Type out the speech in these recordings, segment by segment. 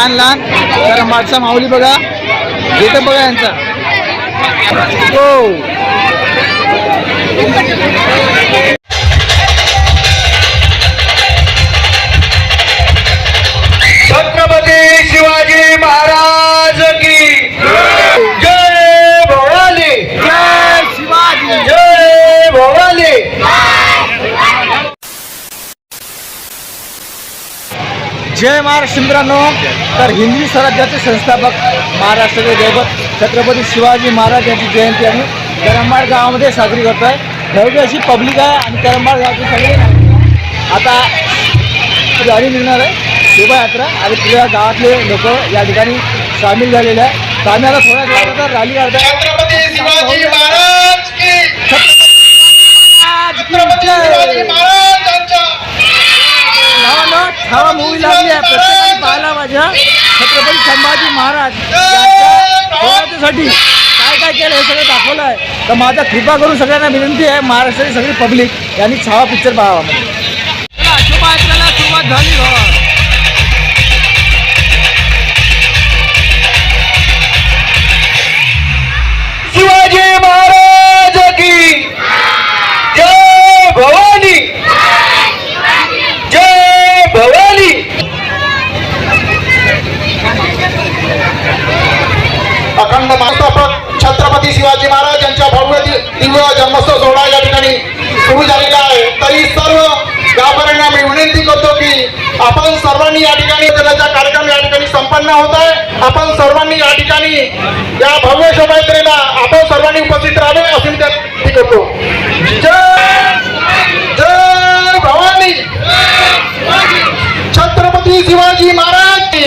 लहान लहान तर मागचा माऊली बघा इथं बघा यांचा. हो. जय महाराष्ट्र मित्रांनो. तर हिंदवी स्वराज्याचे संस्थापक महाराष्ट्राचे दैवत छत्रपती शिवाजी महाराज यांची जयंती आम्ही करंबाड गावामध्ये साजरी करतो आहे भव्य अशी पब्लिक आहे आणि करंबाड गावचे सगळे आता रॅली निघणार आहे. शोभायात्रा आणि पुऱ्या गावातले लोक या ठिकाणी सामील झालेले आहे तर आम्ही आता थोड्या वेळानंतर रॅली काढताय. छत्रपती शिवाजी महाराज की छत्रपती शिवाजी महाराजांच्या नावानं छावा मूवी लागली आहे. प्रत्येकाने पाहायला माझ्या छत्रपती संभाजी महाराजसाठी काय काय केलं हे सगळं दाखवलं आहे. तर माझा कृपा करून सगळ्यांना विनंती आहे महाराष्ट्राची सगळी पब्लिक यांनी छावा पिक्चर पाहावा चला शोभायात्रेला सुरुवात झाली आहे. आपण सर्वांनी या ठिकाणी या भव्य शोभायात्रेला आपण सर्वांनी उपस्थित राहावे असे मी त्या करतो. जय जय भवानी. छत्रपती शिवाजी महाराज की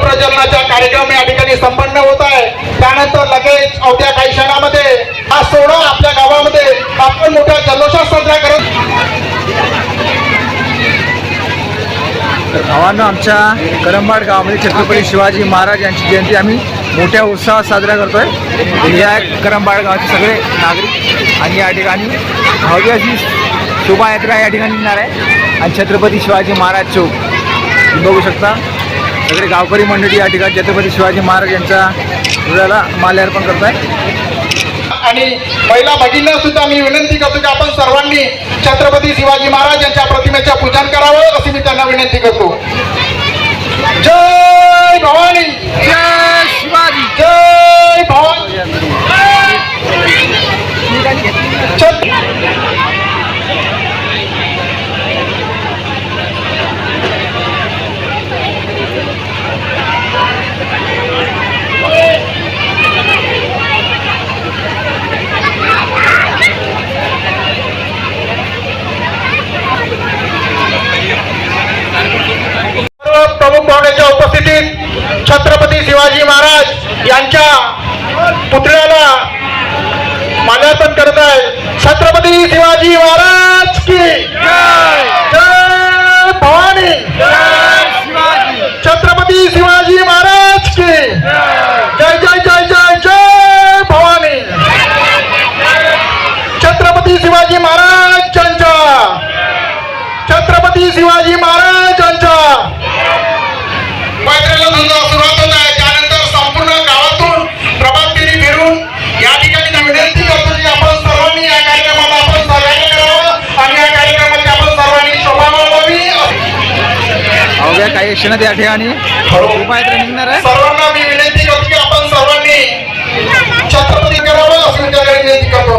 प्रजननाचा कार्यक्रम या ठिकाणी संपन्न होत आहे त्यानंतर लगेच अवघ्या काही क्षणामध्ये हा सोहळा आपल्या गावामध्ये आपण मोठ्या जल्लोषात साजरा करत मित्रांनो आमच्या करंबाड गावामध्ये छत्रपती शिवाजी महाराज यांची जयंती आम्ही मोठ्या उत्साहात साजरा करतोय. या करंबाड गावाचे सगळे नागरिक आणि या ठिकाणी भव्य अशी शोभायात्रा या ठिकाणी येणार आहे. आणि छत्रपती शिवाजी महाराज चौक. तुम्ही बघू शकता सगळे गावकरी मंडळी या ठिकाणी छत्रपती शिवाजी महाराज यांच्या हृदयाला माल्यार्पण करत आहे आणि महिला भगिनींना सुद्धा मी विनंती करतो की आपण सर्वांनी छत्रपती शिवाजी महाराज यांच्या प्रतिमेच्या पूजन करावं अशी मी त्यांना विनंती करतो जय भवानी जय शिवाजी जय भवानी छत- सर्व प्रमुख पाहुण्याच्या उपस्थितीत छत्रपती शिवाजी महाराज यांच्या पुतळ्याला माल्यार्पण करत आहे छत्रपती शिवाजी महाराज की जय भवानी छत्रपती शिवाजी महाराज की जय जय जय जय जय भवानी छत्रपती शिवाजी महाराजांच्या छत्रपती शिवाजी महाराजांच्या. मैत्रीला धंदा सुरुवात होत आहे. त्यानंतर संपूर्ण गावातून प्रभात फेरी फिरून या ठिकाणी विनंती करतो की आपण सर्वांनी या कार्यक्रमाला आपण सहकार्य करावं आणि या कार्यक्रमाची आपण सर्वांनी शोभा मानवावी अवघ्या काही क्षणात या ठिकाणी शोभायात्रा निघणार आहे. सर्वांना मी विनंती करतो की आपण सर्वांनी छत्रपती करावं असं विनंती करतो.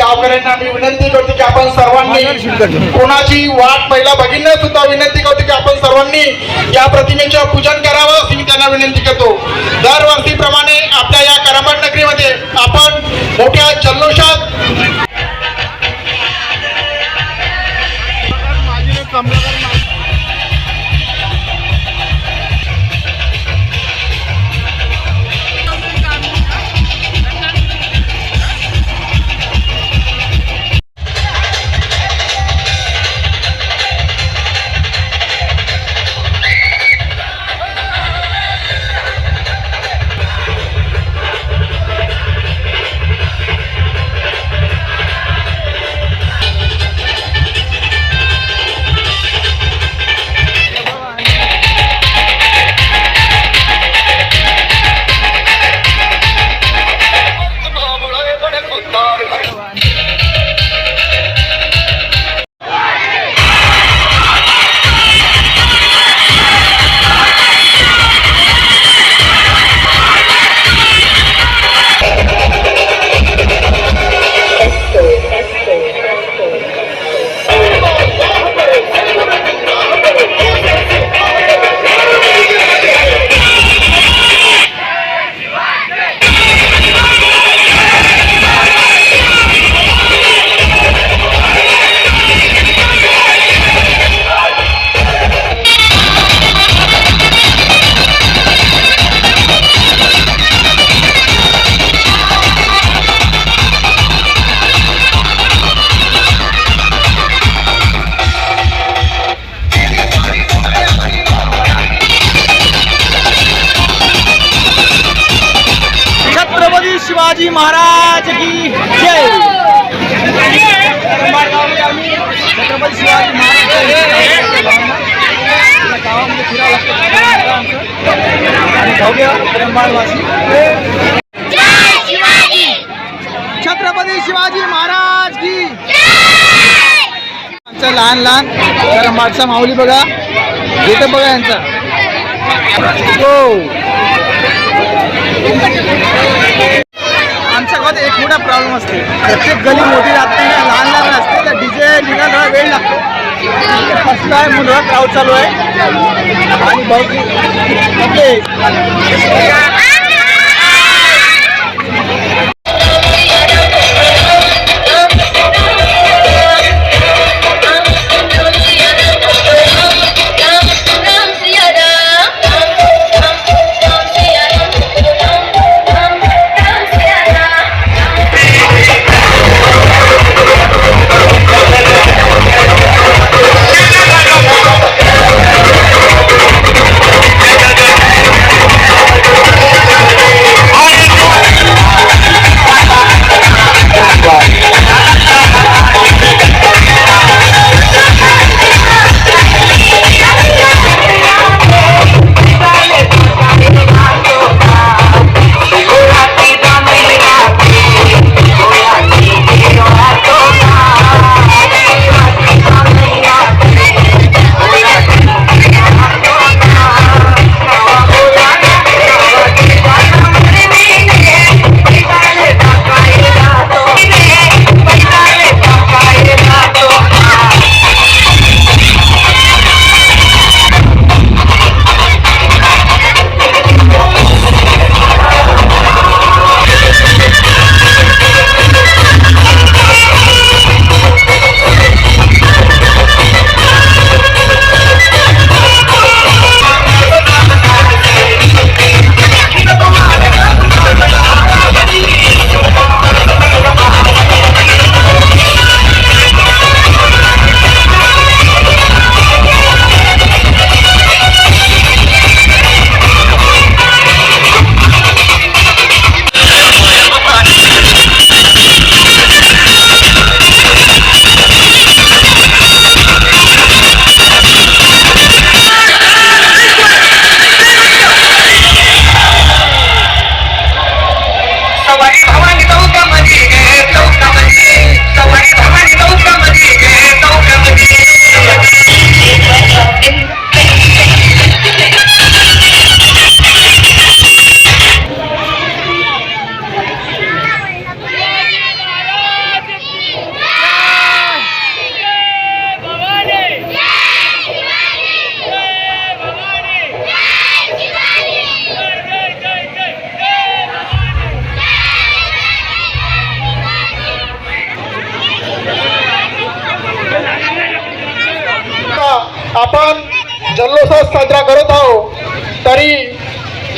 गावकऱ्यांना मी विनंती करतो की आपण सर्वांनी कोणाची वाट पहिला बघितलं सुद्धा विनंती करतो की आपण सर्वांनी या प्रतिमेचं पूजन करावं अशी मी त्यांना विनंती करतो. दरवर्षीप्रमाणे आपल्या या करमट नगरीमध्ये आपण मोठ्या जल्लोषात भव्य करंबाळवासी छत्रपती शिवाजी महाराज की। आमचा लहान लहान करंबाळचा माऊली बघा. इथं बघा यांचा. हो. आमच्या गावात एक मोठा प्रॉब्लेम असते. प्रत्येक गली मोठी लागते लहान लहान असते तर डीजे निघायला थोडा वेळ लागतो. फसला आहे मुलगा क्राऊड चालू आहे? आणि भाऊ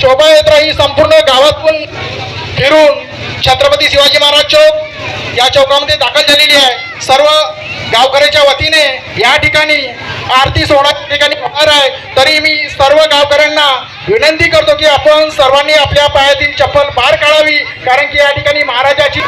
शोभायात्रा ही संपूर्ण गावातून फिरून छत्रपती शिवाजी महाराज चौक या चौकामध्ये दाखल झालेली आहे. सर्व गावकऱ्याच्या वतीने या ठिकाणी आरती सोहळा ठिकाणी होणार आहे. तरी मी सर्व गावकऱ्यांना विनंती करतो की आपण सर्वांनी आपल्या पायातील चप्पल बाहेर काढावी कारण की या ठिकाणी महाराजाची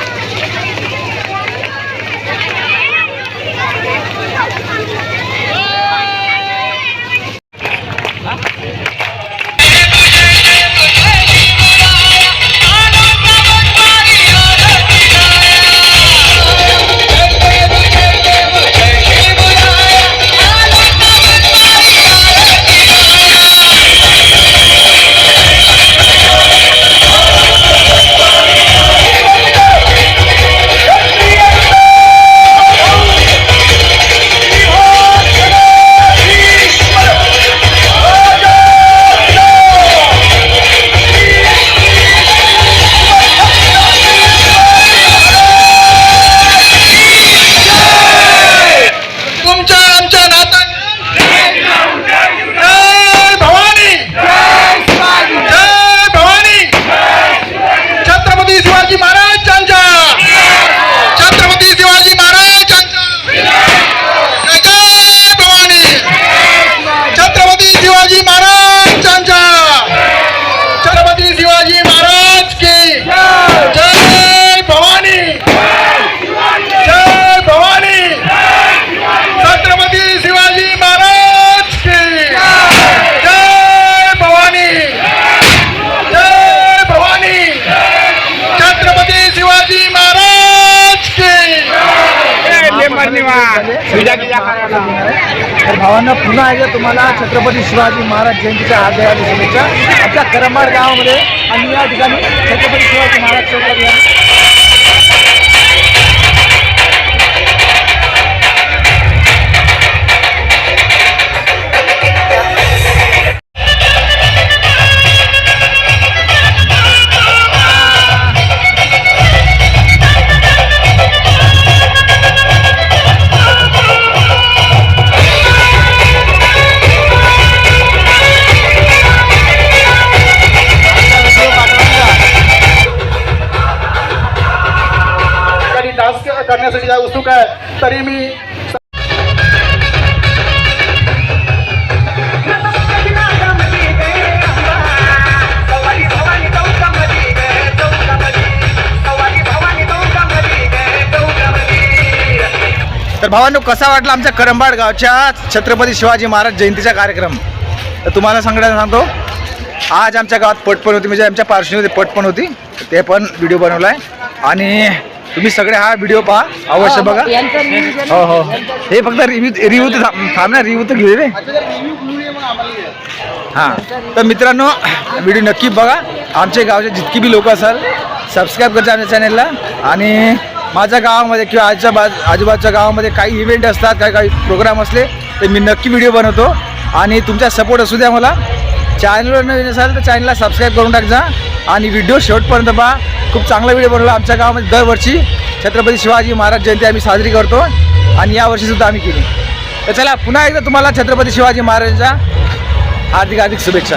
तर भावांना पुन्हा एकदा तुम्हाला छत्रपती शिवाजी महाराज जयंतीच्या हार्दिक शुभेच्छा. आमच्या करमाड गावामध्ये आणि या ठिकाणी छत्रपती शिवाजी महाराज चौकात तरी मी तर भावांनो कसा वाटला आमच्या करंबाड गावच्या छत्रपती शिवाजी महाराज जयंतीचा कार्यक्रम? तर तुम्हाला सांगण्याला सांगतो आज आमच्या गावात पट पण होती म्हणजे आमच्या पार्श्वीमध्ये पट पण होती ते पण व्हिडिओ बनवला आहे आणि तुम्ही सगळे हा व्हिडिओ पहा. अवश्य बघा. हो हो. हे फक्त रिव्ह्यू रिव्ह्यू तर थांब थांब ना रिव्ह्यू तर घेऊ रे. हां. तर मित्रांनो व्हिडिओ नक्की बघा. आमच्या गावचे जितकी बी लोक असाल सबस्क्राईब करता आमच्या चॅनलला आणि माझ्या गावामध्ये किंवा आजच्या बाज आजूबाजूच्या गावामध्ये काही इव्हेंट असतात काही काही प्रोग्राम असले तर मी नक्की व्हिडिओ बनवतो. आणि तुमचा सपोर्ट असू द्या मला. चॅनलवर नवीन असाल तर चॅनलला सबस्क्राईब करून टाक जा आणि व्हिडिओ शेवटपर्यंत पहा. खूप चांगला व्हिडिओ बनवला आमच्या गावामध्ये दरवर्षी. छत्रपती शिवाजी महाराज जयंती आम्ही साजरी करतो आणि यावर्षीसुद्धा आम्ही केली. तर चला पुन्हा एकदा तुम्हाला छत्रपती शिवाजी महाराजांच्या हार्दिक हार्दिक शुभेच्छा.